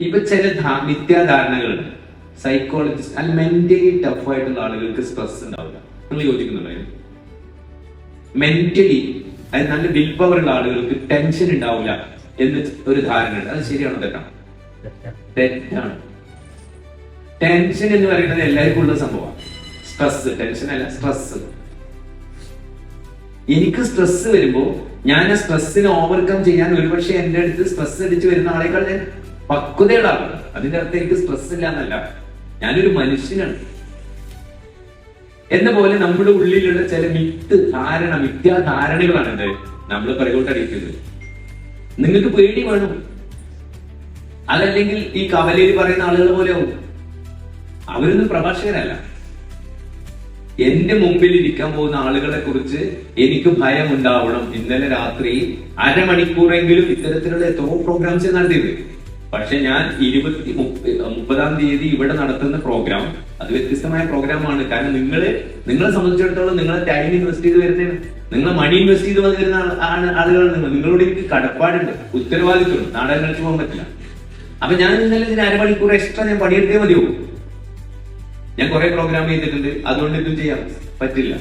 ഇപ്പൊ ചില മിഥ്യാധാരണകളുണ്ട്. സൈക്കോളജിസ്റ്റ് അല്ല മെന്റലി ടഫ് ആയിട്ടുള്ള ആളുകൾക്ക് സ്ട്രെസ് ഉണ്ടാവില്ല. നിങ്ങൾ യോജിക്കുന്നുണ്ടോ മെന്റലി അതായത് നല്ല വിൽ പവർ ഉള്ള ആളുകൾക്ക് ടെൻഷൻ ഉണ്ടാവില്ല എന്ന് ഒരു ധാരണ ഉണ്ട്. അത് ശരിയാണോ തെറ്റാണ്? തെറ്റാണ്. ടെൻഷൻ എന്ന് പറയുന്നത് എല്ലാവർക്കും ഉള്ള സംഭവമാണ്. സ്ട്രെസ് ടെൻഷൻ അല്ല സ്ട്രെസ് എനിക്ക് സ്ട്രെസ് വരുമ്പോ ഞാൻ ആ സ്ട്രെസ്സിനെ ഓവർകം ചെയ്യാൻ ഒരുപക്ഷെ എന്റെ അടുത്ത് സ്ട്രെസ് അടിച്ച് വരുന്ന ആളെക്കാൾ ഞാൻ പക്വതയുള്ള ആളാണ് അതിന്റെ അർത്ഥം എനിക്ക് സ്ട്രെസ് ഇല്ല എന്നല്ല ഞാനൊരു മനുഷ്യനാണ്. എന്ന പോലെ നമ്മുടെ ഉള്ളിലുള്ള ചില മിത്ത് ധാരണ മിഥ്യാധാരണകളാണ് എന്ത്? നമ്മൾ പിറകോട്ടടിക്കുന്നത് നിങ്ങൾക്ക് പേടി വേണം. അതല്ലെങ്കിൽ ഈ കവലയിൽ പറയുന്ന ആളുകൾ പോലെ ആവും. അവരൊന്നും പ്രഭാഷകരല്ല. എന്റെ മുമ്പിൽ ഇരിക്കാൻ പോകുന്ന ആളുകളെ കുറിച്ച് എനിക്ക് ഭയം ഉണ്ടാവണം ഇന്നലെ രാത്രി അരമണിക്കൂറെങ്കിലും ഇത്തരത്തിലുള്ള എത്രയോ പ്രോഗ്രാംസ് നടത്തിയത് പക്ഷെ ഞാൻ ഇരുപത്തി മുപ്പ- മുപ്പതാം തീയതി ഇവിടെ നടത്തുന്ന പ്രോഗ്രാം അത് വ്യത്യസ്തമായ പ്രോഗ്രാമാണ് കാരണം നിങ്ങൾ നിങ്ങളെ സംബന്ധിച്ചിടത്തോളം നിങ്ങളെ ടൈം ഇൻവെസ്റ്റ് ചെയ്ത് വരുന്ന നിങ്ങളെ മണി ഇൻവെസ്റ്റ് ചെയ്ത് വന്നിരുന്ന ആളുകളാണ് നിങ്ങൾ. നിങ്ങളോട് എനിക്ക് കടപ്പാടുണ്ട് ഉത്തരവാദിത്വം നാടകം കളിച്ചു പോകാൻ പറ്റില്ല. അപ്പൊ ഞാൻ ഇന്നലെ ഇതിന് അരമണിക്കൂർ എക്സ്ട്രാ ഞാൻ പണിയെടുത്തേ മതിയോ ഞാൻ കുറെ പ്രോഗ്രാം ചെയ്തിട്ടുണ്ട്. അതുകൊണ്ട് ഇതും ചെയ്യാൻ പറ്റില്ല.